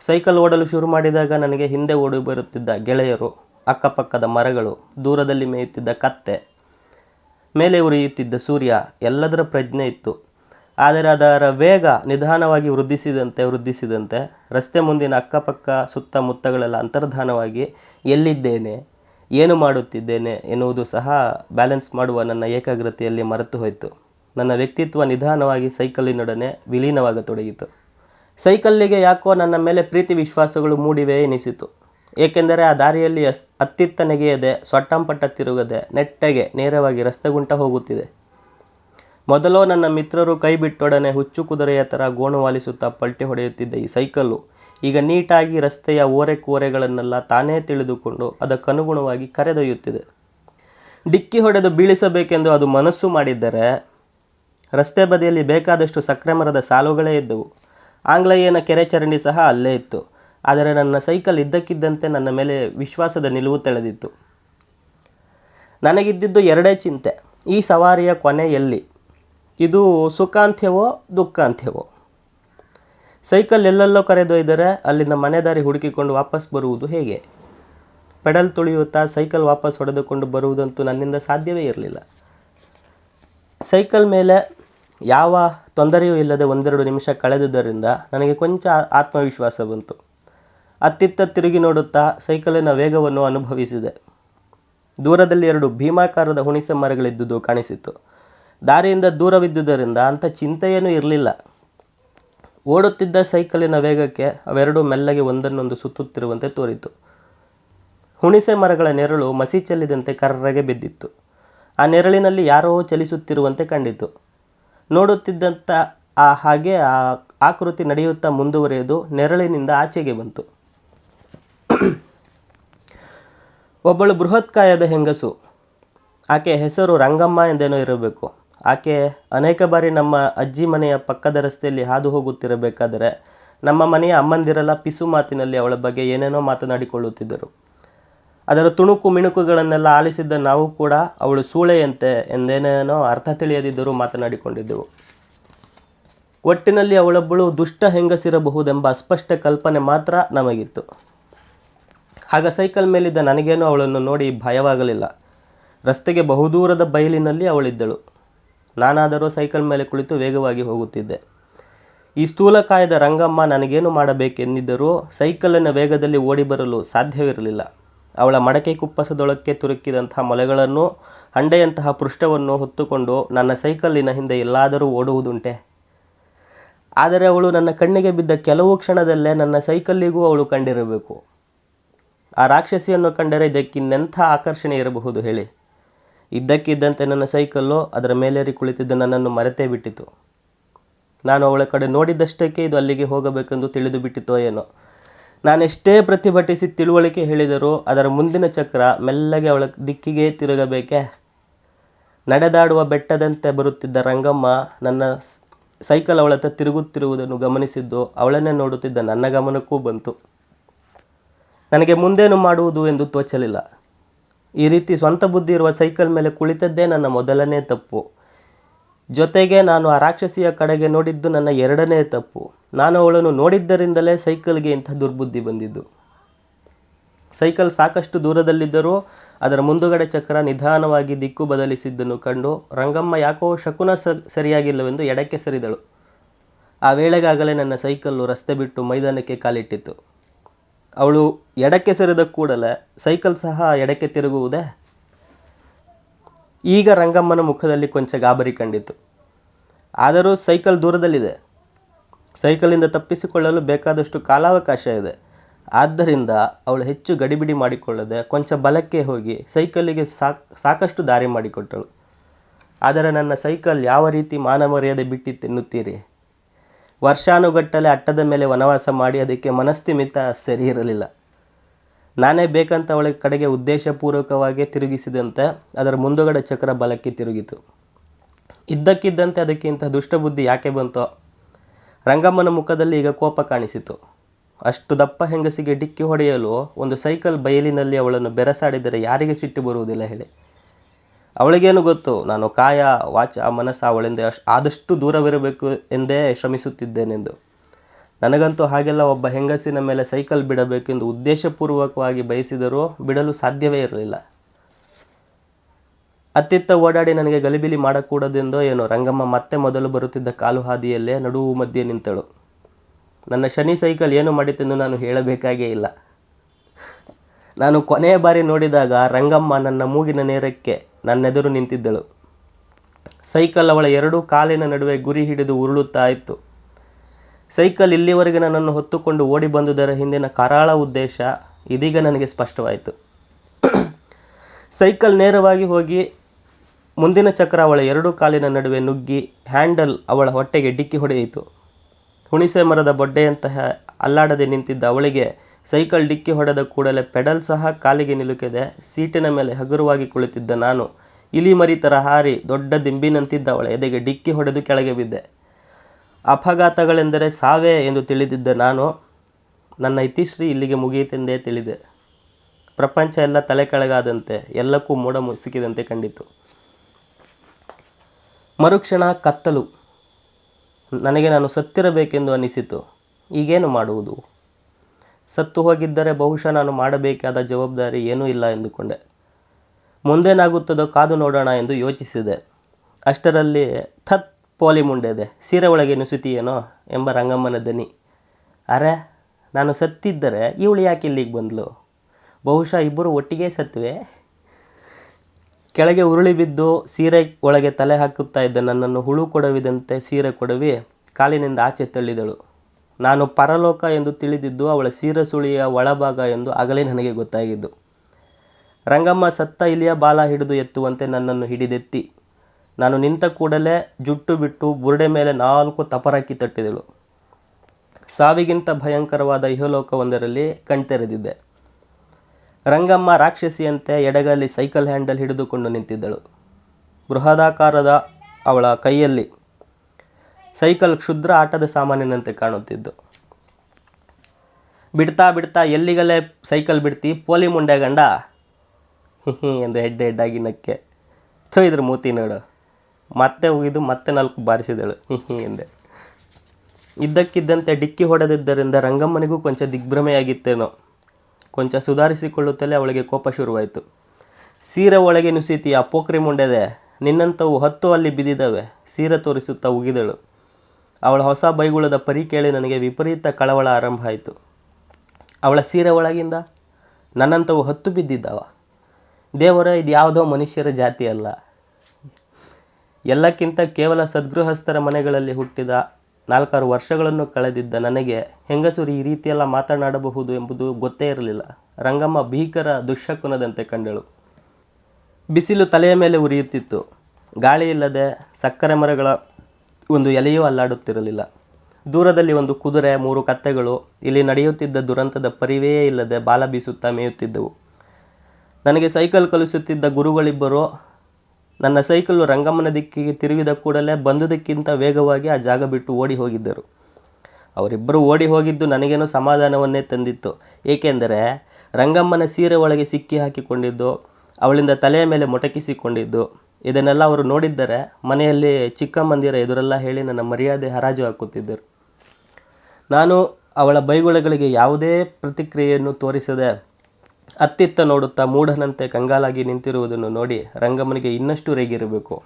ಸೈಕಲ್ ಓಡಲು ಶುರು ಮಾಡಿದಾಗ ನನಗೆ ಹಿಂದೆ ಓಡಿ ಬರುತ್ತಿದ್ದ ಗೆಳೆಯರು, ಅಕ್ಕಪಕ್ಕದ ಮರಗಳು, ದೂರದಲ್ಲಿ ಮೇಯುತ್ತಿದ್ದ ಕತ್ತೆ, ಮೇಲೆ ಉರಿಯುತ್ತಿದ್ದ ಸೂರ್ಯ, ಎಲ್ಲದರ ಪ್ರಜ್ಞೆ ಇತ್ತು. ಆದರೆ ಅದರ ವೇಗ ನಿಧಾನವಾಗಿ ವೃದ್ಧಿಸಿದಂತೆ ವೃದ್ಧಿಸಿದಂತೆ ರಸ್ತೆ ಮುಂದಿನ ಅಕ್ಕಪಕ್ಕ ಸುತ್ತಮುತ್ತಗಳೆಲ್ಲ ಅಂತರ್ಧಾನವಾಗಿ ಎಲ್ಲಿದ್ದೇನೆ, ಏನು ಮಾಡುತ್ತಿದ್ದೇನೆ ಎನ್ನುವುದು ಸಹ ಬ್ಯಾಲೆನ್ಸ್ ಮಾಡುವ ನನ್ನ ಏಕಾಗ್ರತೆಯಲ್ಲಿ ಮರೆತು ಹೋಯಿತು ನನ್ನ ವ್ಯಕ್ತಿತ್ವ ನಿಧಾನವಾಗಿ ಸೈಕಲಿನೊಡನೆ ವಿಲೀನವಾಗತೊಡಗಿತು. ಸೈಕಲ್ಲಿಗೆ ಯಾಕೋ ನನ್ನ ಮೇಲೆ ಪ್ರೀತಿ ವಿಶ್ವಾಸಗಳು ಮೂಡಿವೆ ಎನಿಸಿತು. ಏಕೆಂದರೆ ಆ ದಾರಿಯಲ್ಲಿ ಅಸ್, ಅತ್ತಿತ್ತ ನೆಗೆಯದೆ ಸೊಟ್ಟಂಪಟ್ಟ ತಿರುಗದೆ, ನೆಟ್ಟಗೆ, ನೇರವಾಗಿ ರಸ್ತೆಗುಂಟ ಹೋಗುತ್ತಿದೆ. ಮೊದಲೋ ನನ್ನ ಮಿತ್ರರು ಕೈ ಬಿಟ್ಟೊಡನೆ ಹುಚ್ಚು ಕುದುರೆಯ ಥರ ಗೋಣು ವಾಲಿಸುತ್ತಾ ಪಲ್ಟಿ ಹೊಡೆಯುತ್ತಿದ್ದ ಈ ಸೈಕಲ್ಲು, ಈಗ ನೀಟಾಗಿ ರಸ್ತೆಯ ಓರೆ ಕೋರೆಗಳನ್ನೆಲ್ಲ ತಾನೇ ತಿಳಿದುಕೊಂಡು ಅದಕ್ಕನುಗುಣವಾಗಿ ಕರೆದೊಯ್ಯುತ್ತಿದೆ. ಡಿಕ್ಕಿ ಹೊಡೆದು ಬೀಳಿಸಬೇಕೆಂದು ಅದು ಮನಸ್ಸು ಮಾಡಿದ್ದರೆ ರಸ್ತೆ ಬದಿಯಲ್ಲಿ ಬೇಕಾದಷ್ಟು ಸಕ್ಕರೆ ಮರದ ಸಾಲುಗಳೇ ಇದ್ದವು. ಆಂಗ್ಲೇಯನ ಕೆರೆ ಚರಂಡಿ ಸಹ ಅಲ್ಲೇ ಇತ್ತು. ಆದರೆ ನನ್ನ ಸೈಕಲ್ ಇದ್ದಕ್ಕಿದ್ದಂತೆ ನನ್ನ ಮೇಲೆ ವಿಶ್ವಾಸದ ನಿಲುವು ತೆಳೆದಿತ್ತು. ನನಗಿದ್ದಿದ್ದು ಎರಡೇ ಚಿಂತೆ. ಈ ಸವಾರಿಯ ಕೊನೆ ಎಲ್ಲಿ? ಇದು ಸುಖಾಂತ್ಯವೋ ದುಃಖಾಂತ್ಯವೋ? ಸೈಕಲ್ ಎಲ್ಲೆಲ್ಲೋ ಕರೆದೊಯ್ದರೆ ಅಲ್ಲಿಂದ ಮನೆದಾರಿ ಹುಡುಕಿಕೊಂಡು ವಾಪಸ್ ಬರುವುದು ಹೇಗೆ? ಪೆಡಲ್ ತುಳಿಯುತ್ತಾ ಸೈಕಲ್ ವಾಪಸ್ ಹೊಡೆದುಕೊಂಡು ಬರುವುದಂತೂ ನನ್ನಿಂದ ಸಾಧ್ಯವೇ ಇರಲಿಲ್ಲ. ಸೈಕಲ್ ಮೇಲೆ ಯಾವ ತೊಂದರೆಯೂ ಇಲ್ಲದೆ ಒಂದೆರಡು ನಿಮಿಷ ಕಳೆದುದರಿಂದ ನನಗೆ ಕೊಂಚ ಆತ್ಮವಿಶ್ವಾಸ ಬಂತು. ಅತ್ತಿತ್ತ ತಿರುಗಿ ನೋಡುತ್ತಾ ಸೈಕಲಿನ ವೇಗವನ್ನು ಅನುಭವಿಸಿದೆ. ದೂರದಲ್ಲಿ ಎರಡು ಭೀಮಾಕಾರದ ಹುಣಿಸೆ ಮರಗಳಿದ್ದುದು ಕಾಣಿಸಿತು. ದಾರಿಯಿಂದ ದೂರವಿದ್ದುದರಿಂದ ಅಂಥ ಚಿಂತೆಯೇನೂ ಇರಲಿಲ್ಲ. ಓಡುತ್ತಿದ್ದ ಸೈಕಲಿನ ವೇಗಕ್ಕೆ ಅವೆರಡೂ ಮೆಲ್ಲಗೆ ಒಂದನ್ನೊಂದು ಸುತ್ತುತ್ತಿರುವಂತೆ ತೋರಿತು. ಹುಣಿಸೆ ಮರಗಳ ನೆರಳು ಮಸಿ ಚೆಲ್ಲಿದಂತೆ ಕರ್ರಗೆ ಬಿದ್ದಿತ್ತು. ಆ ನೆರಳಿನಲ್ಲಿ ಯಾರೋ ಚಲಿಸುತ್ತಿರುವಂತೆ ಕಂಡಿತು. ನೋಡುತ್ತಿದ್ದಂಥ ಆ ಹಾಗೆ ಆ ಆಕೃತಿ ನಡೆಯುತ್ತಾ ಮುಂದುವರಿದು ನೆರಳಿನಿಂದ ಆಚೆಗೆ ಬಂತು. ಒಬ್ಬಳು ಬೃಹತ್ಕಾಯದ ಹೆಂಗಸು. ಆಕೆ ಹೆಸರು ರಂಗಮ್ಮ ಎಂದೇನೋ ಇರಬೇಕು. ಆಕೆ ಅನೇಕ ಬಾರಿ ನಮ್ಮ ಅಜ್ಜಿ ಮನೆಯ ಪಕ್ಕದ ರಸ್ತೆಯಲ್ಲಿ ಹಾದು ಹೋಗುತ್ತಿರಬೇಕಾದರೆ ನಮ್ಮ ಮನೆಯ ಅಮ್ಮಂದಿರೆಲ್ಲ ಪಿಸು ಮಾತಿನಲ್ಲಿ ಅವಳ ಬಗ್ಗೆ ಏನೇನೋ ಮಾತನಾಡಿಕೊಳ್ಳುತ್ತಿದ್ದರು. ಅದರ ತುಣುಕು ಮಿಣುಕುಗಳನ್ನೆಲ್ಲ ಆಲಿಸಿದ್ದ ನಾವು ಕೂಡ ಅವಳು ಸೂಳೆಯಂತೆ ಎಂದೇನೇನೋ ಅರ್ಥ ತಿಳಿಯದಿದ್ದರೂ ಮಾತನಾಡಿಕೊಂಡಿದ್ದೆವು. ಒಟ್ಟಿನಲ್ಲಿ ಅವಳೊಬ್ಬಳು ದುಷ್ಟ ಹೆಂಗಸಿರಬಹುದೆಂಬ ಅಸ್ಪಷ್ಟ ಕಲ್ಪನೆ ಮಾತ್ರ ನಮಗಿತ್ತು. ಆಗ ಸೈಕಲ್ ಮೇಲಿದ್ದ ನನಗೇನೋ ಅವಳನ್ನು ನೋಡಿ ಭಯವಾಗಲಿಲ್ಲ. ರಸ್ತೆಗೆ ಬಹುದೂರದ ಬಯಲಿನಲ್ಲಿ ಅವಳಿದ್ದಳು. ನಾನಾದರೂ ಸೈಕಲ್ ಮೇಲೆ ಕುಳಿತು ವೇಗವಾಗಿ ಹೋಗುತ್ತಿದ್ದೆ. ಈ ಸ್ಥೂಲಕಾಯದ ರಂಗಮ್ಮ ನನಗೇನು ಮಾಡಬೇಕೆಂದಿದ್ದರೂ ಸೈಕಲಿನ ವೇಗದಲ್ಲಿ ಓಡಿ ಬರಲು ಸಾಧ್ಯವಿರಲಿಲ್ಲ. ಅವಳ ಮಡಕೆ ಕುಪ್ಪಸದೊಳಕ್ಕೆ ತುರುಕಿದಂತಹ ಮೊಲೆಗಳನ್ನು, ಹಂಡೆಯಂತಹ ಪೃಷ್ಠವನ್ನು ಹೊತ್ತುಕೊಂಡು ನನ್ನ ಸೈಕಲ್ಲಿನ ಹಿಂದೆ ಎಲ್ಲಾದರೂ ಓಡುವುದುಂಟೆ? ಆದರೆ ಅವಳು ನನ್ನ ಕಣ್ಣಿಗೆ ಬಿದ್ದ ಕೆಲವು ಕ್ಷಣದಲ್ಲೇ ನನ್ನ ಸೈಕಲ್ಲಿಗೂ ಅವಳು ಕಂಡಿರಬೇಕು. ಆ ರಾಕ್ಷಸಿಯನ್ನು ಕಂಡರೆ ಇದಕ್ಕಿನ್ನೆಂಥ ಆಕರ್ಷಣೆ ಇರಬಹುದು ಹೇಳಿ. ಇದ್ದಕ್ಕಿದ್ದಂತೆ ನನ್ನ ಸೈಕಲ್ಲು ಅದರ ಮೇಲೇರಿ ಕುಳಿತಿದ್ದು ನನ್ನನ್ನು ಮರೆತೇ ಬಿಟ್ಟಿತು. ನಾನು ಅವಳ ಕಡೆ ನೋಡಿದ್ದಷ್ಟಕ್ಕೆ ಇದು ಅಲ್ಲಿಗೆ ಹೋಗಬೇಕೆಂದು ತಿಳಿದು ಬಿಟ್ಟಿತೋ ಏನೋ. ನಾನೆಷ್ಟೇ ಪ್ರತಿಭಟಿಸಿ ತಿಳುವಳಿಕೆ ಹೇಳಿದರೂ ಅದರ ಮುಂದಿನ ಚಕ್ರ ಮೆಲ್ಲಗೆ ಅವಳ ದಿಕ್ಕಿಗೆ ತಿರುಗಬೇಕೆ? ನಡೆದಾಡುವ ಬೆಟ್ಟದಂತೆ ಬರುತ್ತಿದ್ದ ರಂಗಮ್ಮ ನನ್ನ ಸೈಕಲ್ ಅವಳತ್ತ ತಿರುಗುತ್ತಿರುವುದನ್ನು ಗಮನಿಸಿದ್ದು ಅವಳನ್ನೇ ನೋಡುತ್ತಿದ್ದ ನನ್ನ ಗಮನಕ್ಕೂ ಬಂತು. ನನಗೆ ಮುಂದೇನು ಮಾಡುವುದು ಎಂದು ತೋಚಲಿಲ್ಲ. ಈ ರೀತಿ ಸ್ವಂತ ಬುದ್ಧಿ ಇರುವ ಸೈಕಲ್ ಮೇಲೆ ಕುಳಿತದ್ದೇ ನನ್ನ ಮೊದಲನೇ ತಪ್ಪು. ಜೊತೆಗೆ ನಾನು ಆ ರಾಕ್ಷಸಿಯ ಕಡೆಗೆ ನೋಡಿದ್ದು ನನ್ನ ಎರಡನೇ ತಪ್ಪು. ನಾನು ಅವಳನ್ನು ನೋಡಿದ್ದರಿಂದಲೇ ಸೈಕಲ್ಗೆ ಇಂಥ ದುರ್ಬುದ್ಧಿ ಬಂದಿದ್ದು. ಸೈಕಲ್ ಸಾಕಷ್ಟು ದೂರದಲ್ಲಿದ್ದರೂ ಅದರ ಮುಂದುಗಡೆ ಚಕ್ರ ನಿಧಾನವಾಗಿ ದಿಕ್ಕು ಬದಲಿಸಿದ್ದನ್ನು ಕಂಡು ರಂಗಮ್ಮ ಯಾಕೋ ಶಕುನ ಸರಿಯಾಗಿಲ್ಲವೆಂದು ಎಡಕ್ಕೆ ಸರಿದಳು. ಆ ವೇಳೆಗಾಗಲೇ ನನ್ನ ಸೈಕಲ್ಲು ರಸ್ತೆ ಬಿಟ್ಟು ಮೈದಾನಕ್ಕೆ ಕಾಲಿಟ್ಟಿತ್ತು. ಅವಳು ಎಡಕ್ಕೆ ಸರಿದ ಕೂಡಲೇ ಸೈಕಲ್ ಸಹ ಎಡಕ್ಕೆ ತಿರುಗುವುದೇ ಈಗ ರಂಗಮ್ಮನ ಮುಖದಲ್ಲಿ ಕೊಂಚ ಗಾಬರಿ ಕಂಡಿತು. ಆದರೂ ಸೈಕಲ್ ದೂರದಲ್ಲಿದೆ. ಸೈಕಲಿಂದ ತಪ್ಪಿಸಿಕೊಳ್ಳಲು ಬೇಕಾದಷ್ಟು ಕಾಲಾವಕಾಶ ಇದೆ. ಆದ್ದರಿಂದ ಅವಳು ಹೆಚ್ಚು ಗಡಿಬಿಡಿ ಮಾಡಿಕೊಳ್ಳದೆ ಕೊಂಚ ಬಲಕ್ಕೆ ಹೋಗಿ ಸೈಕಲಿಗೆ ಸಾಕ್, ಸಾಕಷ್ಟು ದಾರಿ ಮಾಡಿಕೊಟ್ಟಳು. ಆದರೆ ನನ್ನ ಸೈಕಲ್ ಯಾವ ರೀತಿ ಮಾನಮರ್ಯಾದೆ ಬಿಟ್ಟಿತ್ತೆನ್ನುತ್ತೀರಿ ವರ್ಷಾನುಗಟ್ಟಲೆ ಅಟ್ಟದ ಮೇಲೆ ವನವಾಸ ಮಾಡಿ ಅದಕ್ಕೆ ಮನಸ್ಥಿಮಿತ ಸರಿ ಇರಲಿಲ್ಲ. ನಾನೇ ಬೇಕಂತ ಅವಳ ಕಡೆಗೆ ಉದ್ದೇಶಪೂರ್ವಕವಾಗಿ ತಿರುಗಿಸಿದಂತೆ ಅದರ ಮುಂದುಗಡೆ ಚಕ್ರ ಬಲಕ್ಕೆ ತಿರುಗಿತು. ಇದ್ದಕ್ಕಿದ್ದಂತೆ ಅದಕ್ಕಿಂತ ದುಷ್ಟಬುದ್ಧಿ ಯಾಕೆ ಬಂತೋ? ರಂಗಮ್ಮನ ಮುಖದಲ್ಲಿ ಈಗ ಕೋಪ ಕಾಣಿಸಿತು. ಅಷ್ಟು ದಪ್ಪ ಹೆಂಗಸಿಗೆ ಡಿಕ್ಕಿ ಹೊಡೆಯಲು ಒಂದು ಸೈಕಲ್ ಬಯಲಿನಲ್ಲಿ ಅವಳನ್ನು ಬೆರಸಾಡಿದರೆ ಯಾರಿಗೆ ಸಿಟ್ಟು ಬರುವುದಿಲ್ಲ ಹೇಳಿ. ಅವಳಿಗೇನು ಗೊತ್ತು? ನಾನು ಕಾಯ, ವಾಚ, ಮನಸ್ಸು ಅವಳಿಂದ ಆದಷ್ಟು ದೂರವಿರಬೇಕು ಎಂದೇ ಶ್ರಮಿಸುತ್ತಿದ್ದೇನೆಂದು. ನನಗಂತೂ ಹಾಗೆಲ್ಲ ಒಬ್ಬ ಹೆಂಗಸಿನ ಮೇಲೆ ಸೈಕಲ್ ಬಿಡಬೇಕೆಂದು ಉದ್ದೇಶಪೂರ್ವಕವಾಗಿ ಬಯಸಿದರೂ ಬಿಡಲು ಸಾಧ್ಯವೇ ಇರಲಿಲ್ಲ. ಅತ್ತಿತ್ತ ಓಡಾಡಿ ನನಗೆ ಗಲಿಬಿಲಿ ಮಾಡಕೂಡದೆಂದೋ ಏನೋ, ರಂಗಮ್ಮ ಮತ್ತೆ ಮೊದಲು ಬರುತ್ತಿದ್ದ ಕಾಲು ಹಾದಿಯಲ್ಲೇ ನಡುವು ಮಧ್ಯೆ ನಿಂತಳು. ನನ್ನ ಶನಿ ಸೈಕಲ್ ಏನು ಮಾಡಿತೆಂದು ನಾನು ಹೇಳಬೇಕಾಗೇ ಇಲ್ಲ. ನಾನು ಕೊನೆಯ ಬಾರಿ ನೋಡಿದಾಗ ರಂಗಮ್ಮ ನನ್ನ ಮೂಗಿನ ನೇರಕ್ಕೆ ನನ್ನೆದುರು ನಿಂತಿದ್ದಳು. ಸೈಕಲ್ ಅವಳ ಎರಡೂ ಕಾಲಿನ ನಡುವೆ ಗುರಿ ಹಿಡಿದು ಉರುಳುತ್ತಾ ಇತ್ತು. ಸೈಕಲ್ ಇಲ್ಲಿವರೆಗೆ ನನ್ನನ್ನು ಹೊತ್ತುಕೊಂಡು ಓಡಿ ಬಂದುದರ ಹಿಂದಿನ ಕರಾಳ ಉದ್ದೇಶ ಇದೀಗ ನನಗೆ ಸ್ಪಷ್ಟವಾಯಿತು. ಸೈಕಲ್ ನೇರವಾಗಿ ಹೋಗಿ ಮುಂದಿನ ಚಕ್ರ ಅವಳ ಎರಡೂ ಕಾಲಿನ ನಡುವೆ ನುಗ್ಗಿ ಹ್ಯಾಂಡಲ್ ಅವಳ ಹೊಟ್ಟೆಗೆ ಡಿಕ್ಕಿ ಹೊಡೆಯಿತು. ಹುಣಿಸೆ ಮರದ ಬೊಡ್ಡೆಯಂತಹ ಅಲ್ಲಾಡದೆ ನಿಂತಿದ್ದ ಅವಳಿಗೆ ಸೈಕಲ್ ಡಿಕ್ಕಿ ಹೊಡೆದ ಕೂಡಲೇ ಪೆಡಲ್ ಸಹ ಕಾಲಿಗೆ ನಿಲುಕಿದೆ. ಸೀಟಿನ ಮೇಲೆ ಹಗುರವಾಗಿ ಕುಳಿತಿದ್ದ ನಾನು ಇಲಿ ಮರಿ ಥರ ಹಾರಿ ದೊಡ್ಡ ದಿಂಬಿನಂತಿದ್ದ ಅವಳ ಎದೆಗೆ ಡಿಕ್ಕಿ ಹೊಡೆದು ಕೆಳಗೆ ಬಿದ್ದೆ. ಅಪಘಾತಗಳೆಂದರೆ ಸಾವೇ ಎಂದು ತಿಳಿದಿದ್ದ ನಾನು, ನನ್ನ ಇತಿಶ್ರೀ ಇಲ್ಲಿಗೆ ಮುಗಿಯಿತೆಂದೇ ತಿಳಿದೆ. ಪ್ರಪಂಚ ಎಲ್ಲ ತಲೆ ಕೆಳಗಾದಂತೆ ಎಲ್ಲಕ್ಕೂ ಮೋಡ ಮುಸುಕಿದಂತೆ ಕಂಡಿತು. ಮರುಕ್ಷಣ ಕತ್ತಲು. ನನಗೆ ನಾನು ಸತ್ತಿರಬೇಕೆಂದು ಅನಿಸಿತು. ಈಗೇನು ಮಾಡುವುದು? ಸತ್ತು ಹೋಗಿದ್ದರೆ ಬಹುಶಃ ನಾನು ಮಾಡಬೇಕಾದ ಜವಾಬ್ದಾರಿ ಏನೂ ಇಲ್ಲ ಎಂದುಕೊಂಡೆ. ಮುಂದೇನಾಗುತ್ತದೋ ಕಾದು ನೋಡೋಣ ಎಂದು ಯೋಚಿಸಿದೆ. ಅಷ್ಟರಲ್ಲಿ ಥತ್ ಪೋಲಿ ಮುಂಡೆದೆ ಸೀರೆ ಒಳಗೆ ನುಸುತಿಯೇನೋ ಎಂಬ ರಂಗಮ್ಮನ ದನಿ. ಅರೆ, ನಾನು ಸತ್ತಿದ್ದರೆ ಇವಳು ಯಾಕೆ ಇಲ್ಲಿಗೆ ಬಂದಳು ಬಹುಶಃ ಇಬ್ಬರು ಒಟ್ಟಿಗೆ ಸತ್ವೆ. ಕೆಳಗೆ ಉರುಳಿ ಬಿದ್ದು ಸೀರೆ ಒಳಗೆ ತಲೆ ಹಾಕುತ್ತಾ ಇದ್ದ ನನ್ನನ್ನು ಹುಳು ಕೊಡವಿದಂತೆ ಸೀರೆ ಕೊಡವಿ ಕಾಲಿನಿಂದ ಆಚೆ ತಳ್ಳಿದಳು. ನಾನು ಪರಲೋಕ ಎಂದು ತಿಳಿದಿದ್ದು ಅವಳ ಸೀರೆ ಸುಳಿಯ ಒಳಭಾಗ ಎಂದು ಆಗಲೇ ನನಗೆ ಗೊತ್ತಾಗಿದ್ದು. ರಂಗಮ್ಮ ಸತ್ತ ಇಲಿಯ ಬಾಲ ಹಿಡಿದು ಎತ್ತುವಂತೆ ನನ್ನನ್ನು ಹಿಡಿದೆತ್ತಿ. ನಾನು ನಿಂತ ಕೂಡಲೇ ಜುಟ್ಟು ಬಿಟ್ಟು ಬುರುಡೆ ಮೇಲೆ ನಾಲ್ಕು ತಪರಾಕಿ ತಟ್ಟಿದಳು ಸಾವಿಗಿಂತ ಭಯಂಕರವಾದ ಇಹಲೋಕವೊಂದರಲ್ಲಿ ಕಣ್ತೆರೆದಿದ್ದೆ. ರಂಗಮ್ಮ ರಾಕ್ಷಸಿಯಂತೆ ಎಡಗಲ್ಲಿ ಸೈಕಲ್ ಹ್ಯಾಂಡಲ್ ಹಿಡಿದುಕೊಂಡು ನಿಂತಿದ್ದಳು. ಬೃಹದಾಕಾರದ ಅವಳ ಕೈಯಲ್ಲಿ ಸೈಕಲ್ ಕ್ಷುದ್ರ ಆಟದ ಸಾಮಾನಿನಂತೆ ಕಾಣುತ್ತಿದ್ದು ಬಿಡ್ತಾ ಬಿಡ್ತಾ ಎಲ್ಲಿಗಲೇ ಸೈಕಲ್ ಬಿಡ್ತಿ, ಪೋಲಿ ಮುಂಡೆ ಗಂಡ? [laughs] ಎಂದು ಹೆಡ್ಡೆ ಹೆಡ್ಡಾಗಿ ನಕ್ಕೆ. ಥೋ ಇದ್ರ ಮೂತಿ ನೋಡು. ಮತ್ತೆ ಉಗಿದು ಮತ್ತೆ ನಾಲ್ಕು ಬಾರಿಸಿದಳು. ಹಿಂದೆ ಇದ್ದಕ್ಕಿದ್ದಂತೆ ಡಿಕ್ಕಿ ಹೊಡೆದಿದ್ದರಿಂದ ರಂಗಮ್ಮನಿಗೂ ಕೊಂಚ ದಿಗ್ಭ್ರಮೆಯಾಗಿತ್ತೇನೋ. ಕೊಂಚ ಸುಧಾರಿಸಿಕೊಳ್ಳುತ್ತಲೇ ಅವಳಿಗೆ ಕೋಪ ಶುರುವಾಯಿತು. ಸೀರೆ ಒಳಗೆ ನುಸಿತಿ, ಆ ಪೋಖ್ರಿ ಮುಂಡೆದೆ ನಿನ್ನಂಥವು ಹತ್ತು ಅಲ್ಲಿ ಬಿದ್ದಿದ್ದಾವೆ ಸೀರೆ ತೋರಿಸುತ್ತಾ ಉಗಿದಳು. ಅವಳ ಹೊಸ ಬೈಗುಳದ ಪರಿ ಕೇಳಿ ನನಗೆ ವಿಪರೀತ ಕಳವಳ ಆರಂಭ ಆಯಿತು ಅವಳ ಸೀರೆ ಒಳಗಿಂದ? ನನ್ನಂಥವು ಹತ್ತು ಬಿದ್ದಿದ್ದಾವ? ದೇವರ ಇದು ಯಾವುದೋ ಮನುಷ್ಯರ ಜಾತಿ ಅಲ್ಲ ಎಲ್ಲಕ್ಕಿಂತ ಕೇವಲ ಸದ್ಗೃಹಸ್ಥರ ಮನೆಗಳಲ್ಲಿ ಹುಟ್ಟಿದ ನಾಲ್ಕಾರು ವರ್ಷಗಳನ್ನು ಕಳೆದಿದ್ದ ನನಗೆ ಹೆಂಗಸರು ಈ ರೀತಿಯೆಲ್ಲ ಮಾತನಾಡಬಹುದು ಎಂಬುದು ಗೊತ್ತೇ ಇರಲಿಲ್ಲ. ರಂಗಮ್ಮ ಭೀಕರ ದುಶ್ಶಕುನದಂತೆ ಕಂಡಳು. ಬಿಸಿಲು ತಲೆಯ ಮೇಲೆ ಉರಿಯುತ್ತಿತ್ತು. ಗಾಳಿ ಇಲ್ಲದೆ ಸಕ್ಕರೆ ಮರಗಳ ಒಂದು ಎಲೆಯೂ ಅಲ್ಲಾಡುತ್ತಿರಲಿಲ್ಲ. ದೂರದಲ್ಲಿ ಒಂದು ಕುದುರೆ, ಮೂರು ಕತ್ತೆಗಳು, ಇಲ್ಲಿ ನಡೆಯುತ್ತಿದ್ದ ದುರಂತದ ಪರಿವೆಯೇ ಇಲ್ಲದೆ ಬಾಲ ಬೀಸುತ್ತಾ ಮೇಯುತ್ತಿದ್ದವು. ನನಗೆ ಸೈಕಲ್ ಕಲಿಸುತ್ತಿದ್ದ ಗುರುಗಳಿಬ್ಬರು ನನ್ನ ಸೈಕಲ್ಲು ರಂಗಮ್ಮನ ದಿಕ್ಕಿಗೆ ತಿರುಗಿದ ಕೂಡಲೇ ಬಂದುದಕ್ಕಿಂತ ವೇಗವಾಗಿ ಆ ಜಾಗ ಬಿಟ್ಟು ಓಡಿ ಹೋಗಿದ್ದರು. ಅವರಿಬ್ಬರು ಓಡಿ ಹೋಗಿದ್ದು ನನಗೇನೋ ಸಮಾಧಾನವನ್ನೇ ತಂದಿತ್ತು. ಏಕೆಂದರೆ ರಂಗಮ್ಮನ ಸೀರೆ ಒಳಗೆ ಸಿಕ್ಕಿ ಹಾಕಿಕೊಂಡಿದ್ದು, ಅವಳಿಂದ ತಲೆಯ ಮೇಲೆ ಮೊಟಕಿಸಿಕೊಂಡಿದ್ದು, ಇದನ್ನೆಲ್ಲ ಅವರು ನೋಡಿದ್ದರೆ ಮನೆಯಲ್ಲಿ ಚಿಕ್ಕಮ್ಮಂದಿರ ಎದುರೆಲ್ಲ ಹೇಳಿ ನನ್ನ ಮರ್ಯಾದೆ ಹರಾಜು ಹಾಕುತ್ತಿದ್ದರು. ನಾನು ಅವಳ ಬೈಗುಳಗಳಿಗೆ ಯಾವುದೇ ಪ್ರತಿಕ್ರಿಯೆಯನ್ನು ತೋರಿಸದೆ ಅತ್ತಿತ್ತ ನೋಡುತ್ತಾ ಮೂಢನಂತೆ ಕಂಗಾಲಾಗಿ ನಿಂತಿರುವುದನ್ನು ನೋಡಿ ರಂಗಮ್ಮನಿಗೆ ಇನ್ನಷ್ಟು ರೇಗಿರಬೇಕು.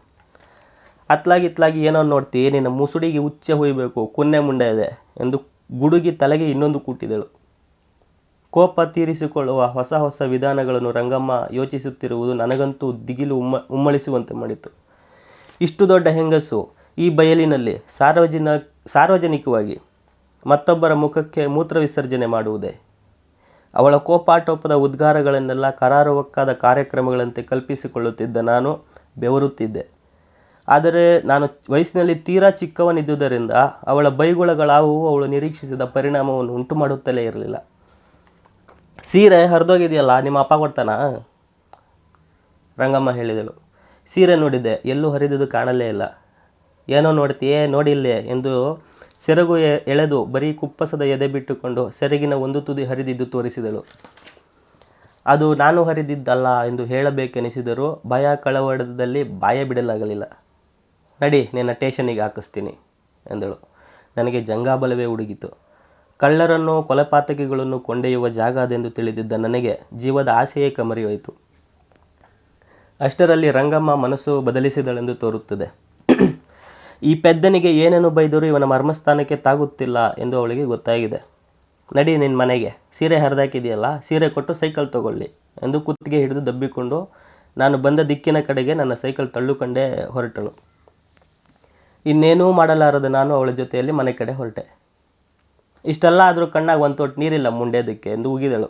ಅತ್ಲಾಗಿತ್ಲಾಗಿ ಏನೋ ನೋಡ್ತಿ, ನಿನ್ನ ಮುಸುಡಿಗೆ ಉಚ್ಚೆ ಹೊಯ್ಬೇಕು, ಕುನ್ನೆ ಮುಂಡೆ ಇದೆ ಎಂದು ಗುಡುಗಿ ತಲೆಗೆ ಇನ್ನೊಂದು ಕೂಟಿದಳು ಕೋಪ ತೀರಿಸಿಕೊಳ್ಳುವ ಹೊಸ ಹೊಸ ವಿಧಾನಗಳನ್ನು ರಂಗಮ್ಮ ಯೋಚಿಸುತ್ತಿರುವುದು ನನಗಂತೂ ದಿಗಿಲು ಉಮ್ಮ, ಉಮ್ಮಳಿಸುವಂತೆ ಮಾಡಿತು. ಇಷ್ಟು ದೊಡ್ಡ ಹೆಂಗಸು ಈ ಬಯಲಿನಲ್ಲಿ ಸಾರ್ವಜನ, ಸಾರ್ವಜನಿಕವಾಗಿ ಮತ್ತೊಬ್ಬರ ಮುಖಕ್ಕೆ ಮೂತ್ರ ವಿಸರ್ಜನೆ ಮಾಡುವುದೇ? ಅವಳ ಕೋಪಾಟೋಪದ ಉದ್ಗಾರಗಳನ್ನೆಲ್ಲ ಕರಾರುವಕ್ಕಾದ ಕಾರ್ಯಕ್ರಮಗಳಂತೆ ಕಲ್ಪಿಸಿಕೊಳ್ಳುತ್ತಿದ್ದ ನಾನು ಬೆವರುತ್ತಿದ್ದೆ. ಆದರೆ ನಾನು ವಯಸ್ಸಿನಲ್ಲಿ ತೀರಾ ಚಿಕ್ಕವನಿದ್ದುದರಿಂದ ಅವಳ ಬೈಗುಳಗಳಾವು ಅವಳು ನಿರೀಕ್ಷಿಸಿದ ಪರಿಣಾಮವನ್ನು ಉಂಟು ಮಾಡುತ್ತಲೇ ಇರಲಿಲ್ಲ. ಸೀರೆ ಹರಿದೋಗಿದೆಯಲ್ಲ, ನಿಮ್ಮ ಅಪ್ಪ ಕೊಡ್ತಾನಾ? ರಂಗಮ್ಮ ಹೇಳಿದಳು. ಸೀರೆ ನೋಡಿದೆ, ಎಲ್ಲೂ ಹರಿದುದು ಕಾಣಲೇ ಇಲ್ಲ. ಏನೋ ನೋಡ್ತೀಯೇ, ನೋಡಿಲ್ಲೇ ಎಂದು ಸೆರಗು ಎಳೆದು ಬರೀ ಕುಪ್ಪಸದ ಎದೆ ಬಿಟ್ಟುಕೊಂಡು ಸೆರಗಿನ ಒಂದು ತುದಿ ಹರಿದಿದ್ದು ತೋರಿಸಿದಳು. ಅದು ನಾನು ಹರಿದಿದ್ದಲ್ಲ ಎಂದು ಹೇಳಬೇಕೆನಿಸಿದರೂ ಭಯ ಕಳವಳದಲ್ಲಿ ಬಾಯ ಬಿಡಲಾಗಲಿಲ್ಲ. ನಡಿ, ನಿನ್ನ ಟೇಷನಿಗೆ ಹಾಕಿಸ್ತೀನಿ ಎಂದಳು. ನನಗೆ ಜಂಗಾಬಲವೇ ಉಡುಗಿತು. ಕಳ್ಳರನ್ನು, ಕೊಲೆಪಾತಕಿಗಳನ್ನು ಕೊಂಡೊಯ್ಯುವ ಜಾಗ ಅದೆಂದು ತಿಳಿದಿದ್ದ ನನಗೆ ಜೀವದ ಆಸೆಯೇ ಕಮರಿಯೋಯಿತು ಅಷ್ಟರಲ್ಲಿ ರಂಗಮ್ಮ ಮನಸ್ಸು ಬದಲಿಸಿದಳೆಂದು ತೋರುತ್ತದೆ. ಈ ಪೆದ್ದನಿಗೆ ಏನೇನು ಬೈದರೂ ಇವನ ಮರ್ಮಸ್ಥಾನಕ್ಕೆ ತಾಗುತ್ತಿಲ್ಲ ಎಂದು ಅವಳಿಗೆ ಗೊತ್ತಾಗಿದೆ. ನಡಿ ನಿನ್ನ ಮನೆಗೆ. ಸೀರೆ ಹರಿದಾಕಿದೆಯಲ್ಲ, ಸೀರೆ ಕೊಟ್ಟು ಸೈಕಲ್ ತಗೊಳ್ಳಿ ಎಂದು ಕುತ್ತಿಗೆ ಹಿಡಿದು ದಬ್ಬಿಕೊಂಡು ನಾನು ಬಂದ ದಿಕ್ಕಿನ ಕಡೆಗೆ ನನ್ನ ಸೈಕಲ್ ತಳ್ಳುಕೊಂಡೇ ಹೊರಟಳು. ಇನ್ನೇನೂ ಮಾಡಲಾರದ ನಾನು ಅವಳ ಜೊತೆಯಲ್ಲಿ ಮನೆ ಕಡೆ ಹೊರಟೆ. ಇಷ್ಟೆಲ್ಲ ಆದರೂ ಕಣ್ಣಾಗ ಒಂದು ತೊಟ್ಟು ನೀರಿಲ್ಲ ಮುಂಡೆದಕ್ಕೆ ಎಂದು ಉಗಿದಳು.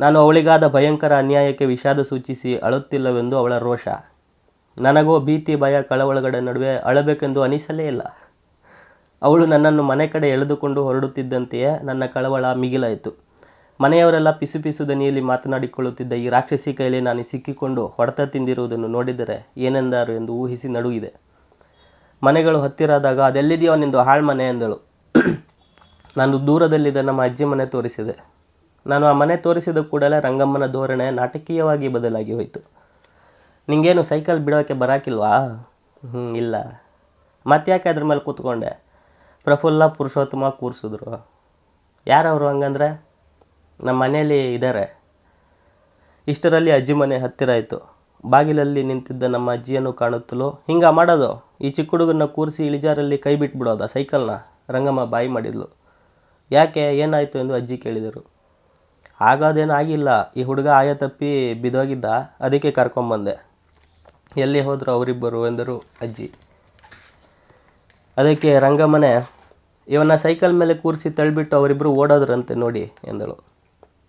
ನಾನು ಅವಳಿಗಾದ ಭಯಂಕರ ಅನ್ಯಾಯಕ್ಕೆ ವಿಷಾದ ಸೂಚಿಸಿ ಅಳುತ್ತಿಲ್ಲವೆಂದು ಅವಳ ರೋಷ. ನನಗೋ ಭೀತಿ, ಭಯ, ಕಳವಳಗಳ ನಡುವೆ ಅಳಬೇಕೆಂದು ಅನಿಸಲೇ ಇಲ್ಲ. ಅವಳು ನನ್ನನ್ನು ಮನೆ ಕಡೆ ಎಳೆದುಕೊಂಡು ಹೊರಡುತ್ತಿದ್ದಂತೆಯೇ ನನ್ನ ಕಳವಳ ಮಿಗಿಲಾಯಿತು. ಮನೆಯವರೆಲ್ಲ ಪಿಸು ಪಿಸು ದನಿಯಲ್ಲಿ ಮಾತನಾಡಿಕೊಳ್ಳುತ್ತಿದ್ದ ಈ ರಾಕ್ಷಸಿ ಕೈಲಿ ನಾನು ಸಿಕ್ಕಿಕೊಂಡು ಹೊಡೆತ ತಿಂದಿರುವುದನ್ನು ನೋಡಿದರೆ ಏನೆಂದಾರು ಎಂದು ಊಹಿಸಿ ನಡುಗಿದೆ. ಮನೆಗಳು ಹತ್ತಿರಾದಾಗ, ಅದೆಲ್ಲಿದೆಯೋ ನಿಂದು ಹಾಳು ಮನೆ ಎಂದಳು ನಾನು ದೂರದಲ್ಲಿದ್ದ ನಮ್ಮ ಅಜ್ಜಿ ಮನೆ ತೋರಿಸಿದೆ. ನಾನು ಆ ಮನೆ ತೋರಿಸಿದ ಕೂಡಲೇ ರಂಗಮ್ಮನ ಧೋರಣೆ ನಾಟಕೀಯವಾಗಿ ಬದಲಾಗಿ ಹೋಯಿತು. ನಿಂಗೇನು ಸೈಕಲ್ ಬಿಡೋಕ್ಕೆ ಬರಾಕಿಲ್ವಾ? ಹ್ಞೂ ಇಲ್ಲ. ಮತ್ತ್ಯಾಕೆ ಅದ್ರ ಮೇಲೆ ಕೂತ್ಕೊಂಡೆ? ಪ್ರಫುಲ್ಲ ಪುರುಷೋತ್ತಮ ಕೂರಿಸಿದ್ರು. ಯಾರವರು ಹಂಗಂದ್ರೆ? ನಮ್ಮ ಮನೆಯಲ್ಲಿ ಇದ್ದಾರೆ ಇಷ್ಟರಲ್ಲಿ ಅಜ್ಜಿ ಮನೆ ಹತ್ತಿರ ಆಯಿತು ಬಾಗಿಲಲ್ಲಿ ನಿಂತಿದ್ದ ನಮ್ಮ ಅಜ್ಜಿಯನ್ನು ಕಾಣುತ್ತಲೋ, ಹಿಂಗೆ ಮಾಡೋದು? ಈ ಚಿಕ್ಕ ಹುಡುಗನ್ನ ಕೂರಿಸಿ ಇಳಿಜಾರಲ್ಲಿ ಕೈ ಬಿಟ್ಬಿಡೋದ ಸೈಕಲ್ನ? ರಂಗಮ್ಮ ಬಾಯಿ ಮಾಡಿದ್ಲು. ಯಾಕೆ? ಏನಾಯಿತು? ಎಂದು ಅಜ್ಜಿ ಕೇಳಿದರು. ಆಗೋದೇನೂ ಆಗಿಲ್ಲ. ಈ ಹುಡುಗ ಆಯ ತಪ್ಪಿ ಬಿದ್ದೋಗಿದ್ದ. ಅದಕ್ಕೆ ಕರ್ಕೊಂಬಂದೆ. ಎಲ್ಲಿ ಹೋದರೂ ಅವರಿಬ್ಬರು ಎಂದರು ಅಜ್ಜಿ. ಅದಕ್ಕೆ ರಂಗಮ್ಮನೆ, ಇವನ್ನ ಸೈಕಲ್ ಮೇಲೆ ಕೂರಿಸಿ ತಳ್ಳಿಬಿಟ್ಟು ಅವರಿಬ್ಬರು ಓಡೋದ್ರಂತೆ ನೋಡಿ ಎಂದಳು.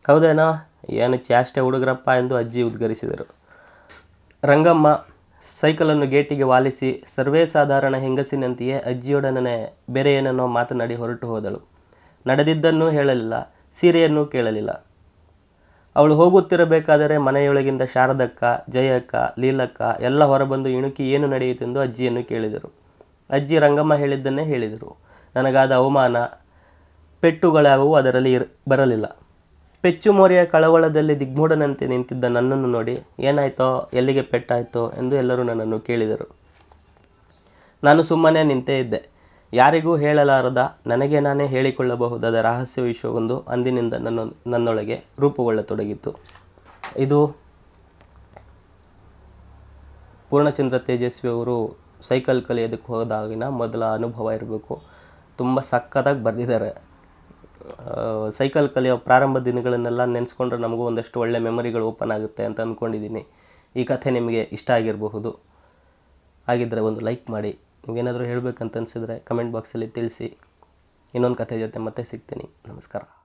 ಹೌದೇನೋ, ಏನು ಚಾಷ್ಟೆ ಹುಡುಗರಪ್ಪ ಎಂದು ಅಜ್ಜಿ ಉದ್ಗರಿಸಿದರು. ರಂಗಮ್ಮ ಸೈಕಲನ್ನು ಗೇಟಿಗೆ ವಾಲಿಸಿ, ಸರ್ವೇ ಸಾಧಾರಣ ಹೆಂಗಸಿನಂತೆಯೇ ಅಜ್ಜಿಯೊಡನೆ ಬೇರೆ ಏನನ್ನೋ ಮಾತನಾಡಿ ಹೊರಟು ಹೋದಳು. ನಡೆದಿದ್ದನ್ನೂ ಹೇಳಲಿಲ್ಲ, ಸೀರೆಯನ್ನೂ ಕೇಳಲಿಲ್ಲ. ಅವಳು ಹೋಗುತ್ತಿರಬೇಕಾದರೆ ಮನೆಯೊಳಗಿಂದ ಶಾರದಕ್ಕ, ಜಯಕ್ಕ, ಲೀಲಕ್ಕ ಎಲ್ಲ ಹೊರಬಂದು ಇಣುಕಿ ಏನು ನಡೆಯಿತೆಂದು ಅಜ್ಜಿಯನ್ನು ಕೇಳಿದರು. ಅಜ್ಜಿ ರಂಗಮ್ಮ ಹೇಳಿದ್ದನ್ನೇ ಹೇಳಿದರು. ನನಗಾದ ಅವಮಾನ ಪೆಟ್ಟುಗಳ್ಯಾವುವು ಅದರಲ್ಲಿ ಇರ್, ಬರಲಿಲ್ಲ. ಪೆಚ್ಚು ಮೋರೆಯ ಕಳವಳದಲ್ಲಿ ದಿಗ್ಮೂಢನಂತೆ ನಿಂತಿದ್ದ ನನ್ನನ್ನು ನೋಡಿ, ಏನಾಯ್ತೋ, ಎಲ್ಲಿಗೆ ಪೆಟ್ಟಾಯ್ತೋ ಎಂದು ಎಲ್ಲರೂ ನನ್ನನ್ನು ಕೇಳಿದರು. ನಾನು ಸುಮ್ಮನೆ ನಿಂತೇ ಇದ್ದೆ. ಯಾರಿಗೂ ಹೇಳಲಾರದ ನನಗೆ ನಾನೇ ಹೇಳಿಕೊಳ್ಳಬಹುದಾದ ರಹಸ್ಯ ವಿಶ್ವವೊಂದು ಅಂದಿನಿಂದ ನನ್ನ ನನ್ನೊಳಗೆ ರೂಪುಗೊಳ್ಳತೊಡಗಿತ್ತು. ಇದು ಪೂರ್ಣಚಂದ್ರ ತೇಜಸ್ವಿ ಅವರು ಸೈಕಲ್ ಕಲಿಯೋದಕ್ಕೆ ಹೋದಾಗಿನ ಮೊದಲ ಅನುಭವ ಇರಬೇಕು. ತುಂಬ ಸಕ್ಕತ್ತಾಗಿ ಬರೆದಿದ್ದಾರೆ. ಸೈಕಲ್ ಕಲಿಯೋ ಪ್ರಾರಂಭ ದಿನಗಳನ್ನೆಲ್ಲ ನೆನೆಸ್ಕೊಂಡ್ರೆ ನಮಗೂ ಒಂದಷ್ಟು ಒಳ್ಳೆ ಮೆಮೊರಿಗಳು ಓಪನ್ ಆಗುತ್ತೆ ಅಂತ ಅಂದ್ಕೊಂಡಿದ್ದೀನಿ ಈ ಕಥೆ ನಿಮಗೆ ಇಷ್ಟ ಆಗಿರಬಹುದು. ಹಾಗಿದ್ದರೆ ಒಂದು ಲೈಕ್ ಮಾಡಿ. ನೀವೇನಾದರೂ ಹೇಳಬೇಕಂತ ಅನಿಸಿದ್ರೆ ಕಮೆಂಟ್ ಬಾಕ್ಸಲ್ಲಿ ತಿಳಿಸಿ. ಇನ್ನೊಂದು ಕಥೆ ಜೊತೆ ಮತ್ತೆ ಸಿಗ್ತೀನಿ. ನಮಸ್ಕಾರ.